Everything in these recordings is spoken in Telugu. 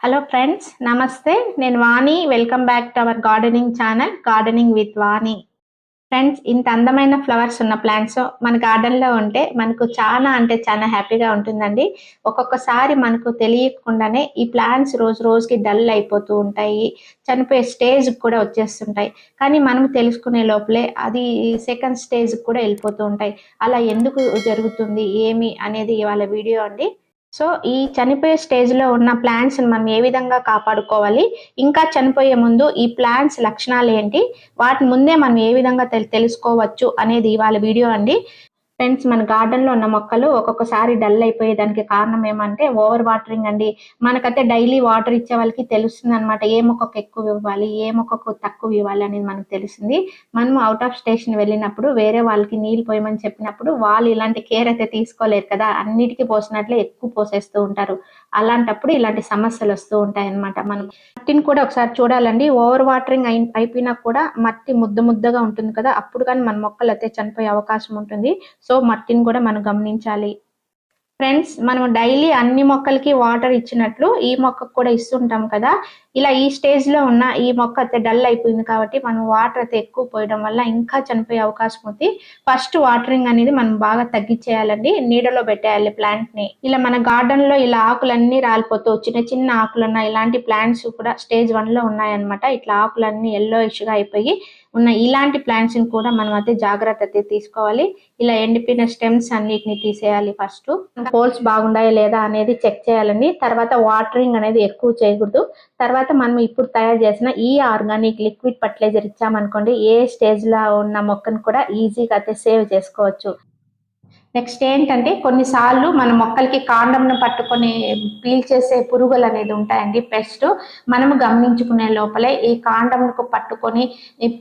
హలో ఫ్రెండ్స్ నమస్తే నేను Vani welcome back to our gardening channel gardening with Vani friends ఇంత అందమైన ఫ్లవర్స్ ఉన్న ప్లాంట్స్ మన గార్డెన్లో లో ఉంటే మనకు చాలా అంటే చాలా హ్యాపీగా ఉంటుందండి. ఒక్కొక్కసారి మనకు తెలియకుండానే ఈ ప్లాంట్స్ రోజు రోజుకి డల్ అయిపోతూ ఉంటాయి. చనిపోయే స్టేజ్ కూడా వచ్చేస్తుంటాయి. కానీ మనం తెలుసుకునే లోపలే అది సెకండ్ స్టేజ్ కూడా వెళ్ళిపోతూ ఉంటాయి. అలా ఎందుకు జరుగుతుంది? ఏమి అనేది ఇవాళ వీడియో అండి. సో ఈ చనిపోయే స్టేజ్లో ఉన్న ప్లాంట్స్ని మనం ఏ విధంగా కాపాడుకోవాలి? ఇంకా చనిపోయే ముందు ఈ ప్లాంట్స్ లక్షణాలు ఏంటి? వాటి ముందే మనం ఏ విధంగా తెల్- తెలుసుకోవచ్చు అనేది ఇవాళ వీడియో అండి. ఫ్రెండ్స్ మన గార్డెన్లో ఉన్న మొక్కలు ఒక్కొక్కసారి డల్ అయిపోయేదానికి కారణం ఏమంటే ఓవర్ వాటరింగ్ అండి. మనకైతే డైలీ వాటర్ ఇచ్చే వాళ్ళకి తెలుస్తుంది అనమాట ఏ మొక్కకు ఎక్కువ ఇవ్వాలి ఏ మొక్కకు తక్కువ ఇవ్వాలి అనేది మనకు తెలుస్తుంది మనం అవుట్ ఆఫ్ స్టేషన్ వెళ్ళినప్పుడు వేరే వాళ్ళకి నీళ్ళు పోయమని చెప్పినప్పుడు వాళ్ళు ఇలాంటి కేర్ అయితే తీసుకోలేరు కదా. అన్నిటికీ పోసినట్లే ఎక్కువ పోసేస్తూ ఉంటారు. అలాంటప్పుడు ఇలాంటి సమస్యలు వస్తూ ఉంటాయి అన్నమాట మనం మట్టిని కూడా ఒకసారి చూడాలండి. ఓవర్ వాటరింగ్ అయి అయిపోయినా కూడా మట్టి ముద్ద ముద్దగా ఉంటుంది కదా. అప్పుడు కానీ మన మొక్కలు అయితే చనిపోయే అవకాశం ఉంటుంది. సో మట్టిని కూడా మనం గమనించాలి. ఫ్రెండ్స్ మనం డైలీ అన్ని మొక్కలకి వాటర్ ఇచ్చినట్లు ఈ మొక్కకు కూడా ఇస్తుంటాం కదా. ఇలా ఈ స్టేజ్లో ఉన్న ఈ మొక్క అయితే డల్ అయిపోయింది కాబట్టి మనం వాటర్ అయితే ఎక్కువ పోయడం వల్ల ఇంకా చనిపోయే అవకాశం ఉంది. ఫస్ట్ వాటరింగ్ అనేది మనం బాగా తగ్గించేయాలండి. నీడలో పెట్టేయాలి ప్లాంట్ని. ఇలా మన గార్డెన్లో ఇలా ఆకులన్నీ రాలిపోతూ చిన్న చిన్న ఆకులు ఉన్న ఇలాంటి ప్లాంట్స్ కూడా స్టేజ్ వన్లో ఉన్నాయన్నమాట. ఇట్లా ఆకులన్నీ ఎల్లో గా అయిపోయి ఉన్న ఇలాంటి ప్లాంట్స్ని కూడా మనం అయితే జాగ్రత్త అయితే తీసుకోవాలి. ఇలా ఎండిపోయిన స్టెమ్స్ అన్నిటిని తీసేయాలి ఫస్ట్ హోల్స్ బాగున్నాయా లేదా అనేది చెక్ చేయాలండి. తర్వాత వాటరింగ్ అనేది ఎక్కువ చేయకూడదు. తర్వాత మనం ఇప్పుడు తయారు చేసిన ఈ ఆర్గానిక్ లిక్విడ్ ఫర్టిలైజర్ ఇచ్చామనుకోండి ఏ స్టేజ్లో ఉన్న మొక్కను కూడా ఈజీగా అయితే సేవ్ చేసుకోవచ్చు. నెక్స్ట్ ఏంటంటే కొన్నిసార్లు మన మొక్కలకి కాండంను పట్టుకొని పీల్చేసే పురుగులు అనేది ఉంటాయండి. పెస్ట్ మనము గమనించుకునే లోపలే ఈ కాండంకు పట్టుకొని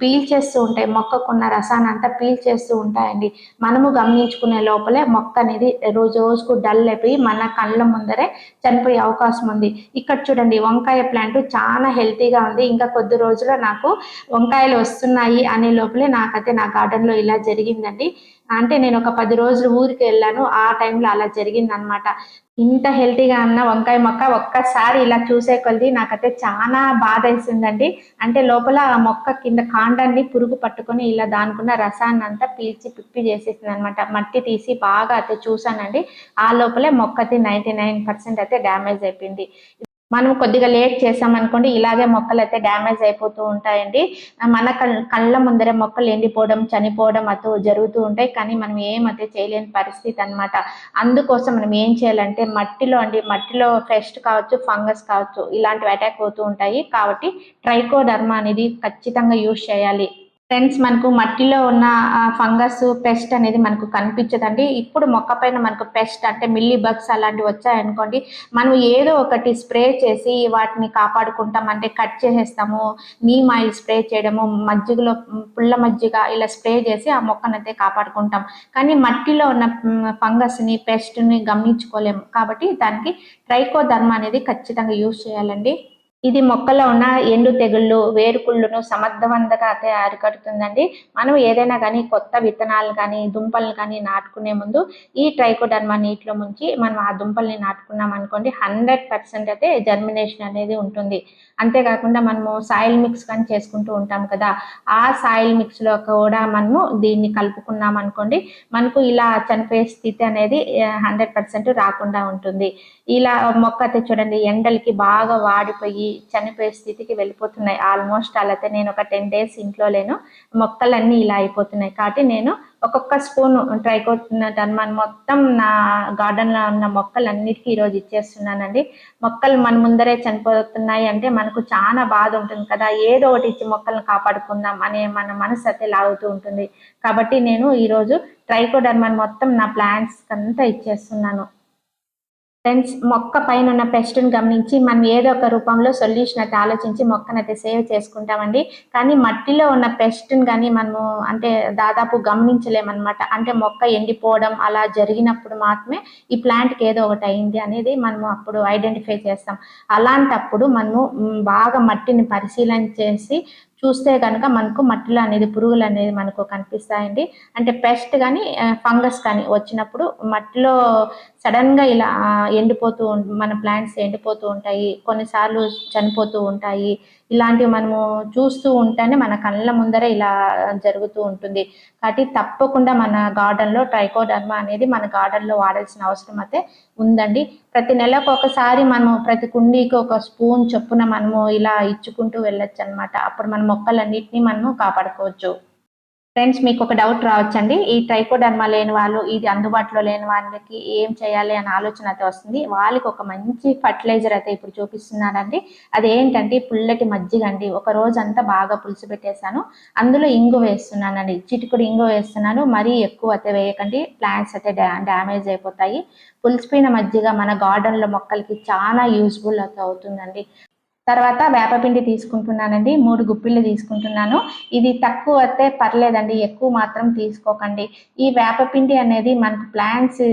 పీల్చేస్తూ ఉంటాయి. మొక్కకున్న రసాన్ని అంతా పీల్చేస్తూ ఉంటాయండి. మనము గమనించుకునే లోపలే మొక్క అనేది రోజు రోజుకు డల్ అయిపోయి మన కళ్ళ ముందరే చనిపోయే అవకాశం ఉంది. ఇక్కడ చూడండి వంకాయ ప్లాంట్ చాలా హెల్తీగా ఉంది. ఇంకా కొద్ది రోజుల్లో నాకు వంకాయలు వస్తున్నాయి అనే లోపలే నాకైతే నా గార్డెన్లో ఇలా జరిగిందండి. అంటే నేను ఒక పది రోజులు ఊరికి వెళ్ళాను. ఆ టైంలో అలా జరిగింది అనమాట ఇంత హెల్తీగా అన్న వంకాయ మొక్క ఒక్కసారి ఇలా చూసే కొద్ది నాకైతే చాలా బాధ వేసిందండి. అంటే లోపల ఆ మొక్క కింద కాండాన్ని పురుగు పట్టుకొని ఇలా దానికున్న రసాన్ని అంతా పీల్చి పిప్పి చేసేసింది అనమాట మట్టి తీసి బాగా అయితే చూసానండి. ఆ లోపలే మొక్క అయితే నైంటీ నైన్ పర్సెంట్ అయితే డ్యామేజ్ అయిపోయింది. మనం కొద్దిగా లేట్ చేసామనుకోండి ఇలాగే మొక్కలు అయితే డ్యామేజ్ అయిపోతూ ఉంటాయండి. మన కళ్ళ కళ్ళ ముందరే మొక్కలు ఎండిపోవడం చనిపోవడం అటు జరుగుతూ ఉంటాయి. కానీ మనం ఏమైతే చేయలేని పరిస్థితి అన్నమాట. అందుకోసం మనం ఏం చేయాలంటే మట్టిలో అండి మట్టిలో ఫెస్ట్ కావచ్చు ఫంగస్ కావచ్చు ఇలాంటివి అటాక్ అవుతూ ఉంటాయి. కాబట్టి ట్రైకోడర్మా అనేది ఖచ్చితంగా యూజ్ చేయాలి. ఫ్రెండ్స్ మనకు మట్టిలో ఉన్న ఫంగస్ పెస్ట్ అనేది మనకు కనిపించదండి. ఇప్పుడు మొక్క పైన మనకు పెస్ట్ అంటే మిల్లీ బగ్స్ అలాంటివి వచ్చాయనుకోండి మనం ఏదో ఒకటి స్ప్రే చేసి వాటిని కాపాడుకుంటాం. అంటే కట్ చేసేస్తాము నీమ్ ఆయిల్ స్ప్రే చేయడము మజ్జిగలో పుల్ల మజ్జిగ ఇలా స్ప్రే చేసి ఆ మొక్కనైతే కాపాడుకుంటాం. కానీ మట్టిలో ఉన్న ఫంగస్ని పెస్ట్ని గమనించుకోలేము. కాబట్టి దానికి ట్రైకోధర్మ అనేది ఖచ్చితంగా యూజ్ చేయాలండి. ఇది మొక్కలో ఉన్న ఎండు తెగుళ్ళు వేరుకుళ్ళును సమర్థవంతంగా అయితే అరికడుతుందండి. మనం ఏదైనా కానీ కొత్త విత్తనాలు కానీ దుంపలను కానీ నాటుకునే ముందు ఈ ట్రైకోడర్మా నీటిలో ముంచి మనం ఆ దుంపల్ని నాటుకున్నాం అనుకోండి హండ్రెడ్ పర్సెంట్ అయితే జర్మినేషన్ అనేది ఉంటుంది. అంతేకాకుండా మనము సాయిల్ మిక్స్ కానీ చేసుకుంటూ ఉంటాం కదా ఆ సాయిల్ మిక్స్లో కూడా మనము దీన్ని కలుపుకున్నాం అనుకోండి మనకు ఇలా చనిపోయే స్థితి అనేది హండ్రెడ్ పర్సెంట్ రాకుండా ఉంటుంది. ఇలా మొక్క అయితే చూడండి ఎండలకి బాగా వాడిపోయి చనిపోయే స్థితికి వెళ్ళిపోతున్నాయి. ఆల్మోస్ట్ అలాతే అయితే నేను ఒక టెన్ డేస్ ఇంట్లో లేను. మొక్కలన్నీ ఇలా అయిపోతున్నాయి. కాబట్టి నేను ఒక్కొక్క స్పూన్ ట్రైకో టర్మన్ మొత్తం నా గార్డెన్లో ఉన్న మొక్కలన్నిటికీ ఈరోజు ఇచ్చేస్తున్నానండి. మొక్కలు మన ముందరే చనిపోతున్నాయి అంటే మనకు చాలా బాధ ఉంటుంది కదా. ఏదో ఒకటి ఇచ్చి మొక్కలను కాపాడుకుందాం అనే మన మనసు అయితే లాగుతూ ఉంటుంది. కాబట్టి నేను ఈరోజు ట్రైకోడర్మన్ మొత్తం నా ప్లాంట్స్ అంతా ఇచ్చేస్తున్నాను. ఫ్రెండ్స్ మొక్క పైన ఉన్న పెస్ట్ని గమనించి మనం ఏదో ఒక రూపంలో సొల్యూషన్ అయితే ఆలోచించి మొక్కనైతే సేవ్ చేసుకుంటామండి. కానీ మట్టిలో ఉన్న పెస్ట్ని కానీ మనము అంటే దాదాపు గమనించలేమన్నమాట. అంటే మొక్క ఎండిపోవడం అలా జరిగినప్పుడు మాత్రమే ఈ ప్లాంట్కి ఏదో ఒకటి అయింది అనేది మనము అప్పుడు ఐడెంటిఫై చేస్తాం. అలాంటప్పుడు మనము బాగా మట్టిని పరిశీలన చేసి చూస్తే కనుక మనకు మట్టిలో అనేది పురుగులు అనేది మనకు కనిపిస్తాయండి. అంటే పెస్ట్ కానీ ఫంగస్ కానీ వచ్చినప్పుడు మట్టిలో సడన్గా ఇలా ఎండిపోతూ మన ప్లాంట్స్ ఎండిపోతూ ఉంటాయి. కొన్నిసార్లు చనిపోతూ ఉంటాయి. ఇలాంటివి మనము చూస్తూ ఉంటేనే మన కళ్ళ ముందర ఇలా జరుగుతూ ఉంటుంది. కాబట్టి తప్పకుండా మన గార్డెన్లో ట్రైకోడర్మా అనేది మన గార్డెన్లో వాడాల్సిన అవసరం అయితే ఉందండి. ప్రతి నెలకు ఒకసారి మనము ప్రతి కుండీకి ఒక స్పూన్ చొప్పున మనము ఇలా ఇచ్చుకుంటూ వెళ్ళొచ్చు అన్నమాట అప్పుడు మన మొక్కలన్నింటినీ మనము కాపాడుకోవచ్చు. ఫ్రెండ్స్ మీకు ఒక డౌట్ రావచ్చండి. ఈ ట్రైకోడర్మా లేని వాళ్ళు ఇది అందుబాటులో లేని వాళ్ళకి ఏం చేయాలి అనే ఆలోచన అయితే వస్తుంది. వాళ్ళకి ఒక మంచి ఫర్టిలైజర్ అయితే ఇప్పుడు చూపిస్తున్నానండి అదేంటంటే పుల్లటి మజ్జిగ అండి. ఒక రోజు అంతా బాగా పులుసు పెట్టేశాను. అందులో ఇంగు వేస్తున్నానండి. చిటికుడు ఇంగు వేస్తున్నాను. మరీ ఎక్కువ అయితే వేయకండి. ప్లాంట్స్ అయితే డ్యామేజ్ అయిపోతాయి. పులిసిపోయిన మజ్జిగ మన గార్డెన్లో మొక్కలకి చాలా యూస్ఫుల్ అయితే అవుతుందండి. తర్వాత వేపపిండి తీసుకుంటున్నానండి. మూడు గుప్పిళ్ళు తీసుకుంటున్నాను. ఇది తక్కువ అయితే పర్లేదండి. ఎక్కువ మాత్రం తీసుకోకండి. ఈ వేపపిండి అనేది మనకు ప్లాంట్స్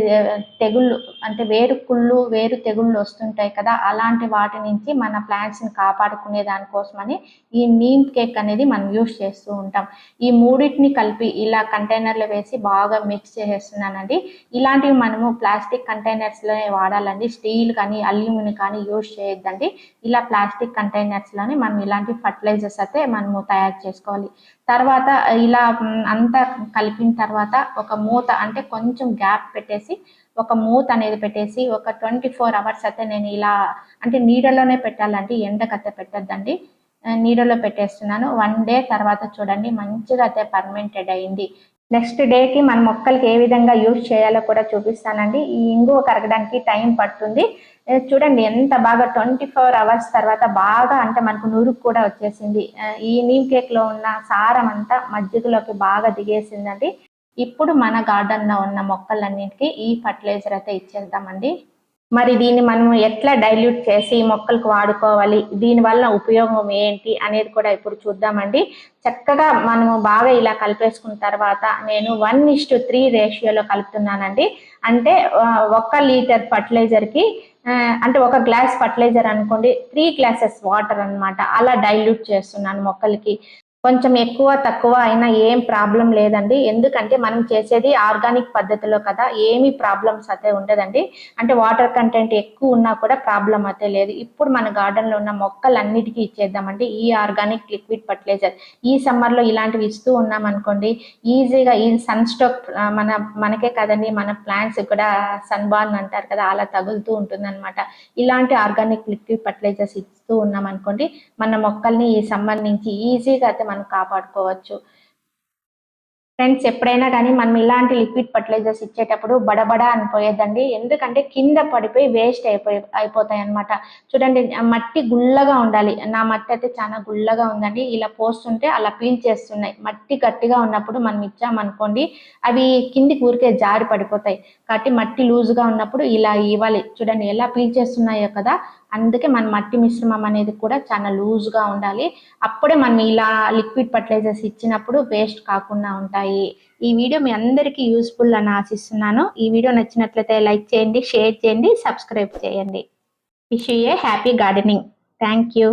తెగుళ్ళు అంటే వేరు కుళ్ళు వేరు తెగుళ్ళు వస్తుంటాయి కదా అలాంటి వాటి నుంచి మన ప్లాంట్స్ని కాపాడుకునే దానికోసమని ఈ నీమ్ కేక్ అనేది మనం యూస్ చేస్తూ ఉంటాం. ఈ మూడింటిని కలిపి ఇలా కంటైనర్లో వేసి బాగా మిక్స్ చేసేస్తున్నానండి. ఇలాంటివి మనము ప్లాస్టిక్ కంటైనర్స్లోనే వాడాలండి. స్టీల్ కానీ అల్యూమినియం కానీ యూస్ చేయొద్దండి. ఇలా ప్లాస్టిక్ కంటైనర్స్లోనే మనం ఇలాంటి ఫర్టిలైజర్స్ అయితే మనము తయారు చేసుకోవాలి. తర్వాత ఇలా అంతా కలిపిన తర్వాత ఒక మూత అంటే కొంచెం గ్యాప్ పెట్టేసి ఒక మూత అనేది పెట్టేసి ఒక ట్వంటీ ఫోర్ అవర్స్ అయితే నేను ఇలా అంటే నీడలోనే పెట్టాలండి ఎండకైతే పెట్టద్దండి. నీడలో పెట్టేస్తున్నాను. వన్ డే తర్వాత చూడండి మంచిగా అయితే పర్మెంటెడ్ అయింది. నెక్స్ట్ డేకి మన మొక్కలకి ఏ విధంగా యూజ్ చేయాలో కూడా చూపిస్తానండి. ఈ ఇంగువ కరగడానికి టైం పడుతుంది. చూడండి ఎంత బాగా ట్వంటీ ఫోర్ అవర్స్ తర్వాత బాగా అంటే మనకు నురుగు కూడా వచ్చేసింది. ఈ నీమ్ కేక్లో ఉన్న సారం అంతా మజ్జిగలోకి బాగా దిగేసిందండి. ఇప్పుడు మన గార్డెన్లో ఉన్న మొక్కలన్నిటికీ ఈ ఫర్టిలైజర్ అయితే ఇచ్చేద్దామండి. మరి దీన్ని మనం ఎట్లా డైల్యూట్ చేసి మొక్కలకు వాడుకోవాలి? దీని వల్ల ఉపయోగం ఏంటి? అనేది కూడా ఇప్పుడు చూద్దామండి. చక్కగా మనము బాగా ఇలా కలిపేసుకున్న తర్వాత నేను వన్ ఇస్ టు త్రీ రేషియోలో కలుపుతున్నానండి. అంటే ఒక లీటర్ ఫర్టిలైజర్కి అంటే ఒక గ్లాస్ ఫర్టిలైజర్ అనుకోండి త్రీ గ్లాసెస్ వాటర్ అన్నమాట. అలా డైల్యూట్ చేస్తున్నాను మొక్కలకి. కొంచెం ఎక్కువ తక్కువ అయినా ఏం ప్రాబ్లం లేదండి. ఎందుకంటే మనం చేసేది ఆర్గానిక్ పద్ధతిలో కదా ఏమి ప్రాబ్లమ్స్ అయితే ఉండదండి. అంటే వాటర్ కంటెంట్ ఎక్కువ ఉన్నా కూడా ప్రాబ్లం అయితే లేదు. ఇప్పుడు మన గార్డెన్లో ఉన్న మొక్కలన్నిటికీ ఇచ్చేద్దామండి. ఈ ఆర్గానిక్ లిక్విడ్ ఫర్టిలైజర్. ఈ సమ్మర్లో ఇలాంటివి ఇస్తూ ఉన్నాం అనుకోండి ఈజీగా ఈ సన్ స్టోక్ మన మనకే కదండి మన ప్లాంట్స్ కూడా సన్ అంటారు కదా అలా తగులుతూ ఉంటుంది ఇలాంటి ఆర్గానిక్ లిక్విడ్ ఫర్టిలైజర్స్ ఇస్తూ ఉన్నాం అనుకోండి మన మొక్కల్ని ఈ సమ్మర్ నుంచి ఈజీగా అయితే మనం కాపాడుకోవచ్చు. ఫ్రెండ్స్ ఎప్పుడైనా కానీ మనం ఇలాంటి లిక్విడ్ ఫర్టిలైజర్స్ ఇచ్చేటప్పుడు బడబడా అనిపోయేదండి. ఎందుకంటే కింద పడిపోయి వేస్ట్ అయిపోయి అయిపోతాయి అన్నమాట చూడండి మట్టి గుల్లగా ఉండాలి. నా మట్టి అయితే చాలా గుల్లగా ఉందండి. ఇలా పోస్తుంటే అలా పీల్ చేస్తున్నాయి. మట్టి గట్టిగా ఉన్నప్పుడు మనం ఇచ్చామనుకోండి అవి కిందికి ఊరికే జారి పడిపోతాయి. కాబట్టి మట్టి లూజుగా ఉన్నప్పుడు ఇలా ఇవ్వాలి. చూడండి ఎలా పీల్చేస్తున్నాయో కదా. అందుకే మన మట్టి మిశ్రమం అనేది కూడా చాలా లూజ్గా ఉండాలి. అప్పుడే మనం ఇలా లిక్విడ్ ఫర్టిలైజర్స్ ఇచ్చినప్పుడు వేస్ట్ కాకుండా ఉంటాయి. ఈ వీడియో మీ అందరికీ యూస్ఫుల్ అని ఆశిస్తున్నాను. ఈ వీడియో నచ్చినట్లయితే లైక్ చేయండి షేర్ చేయండి సబ్స్క్రైబ్ చేయండి. Wish a happy gardening. Thank you.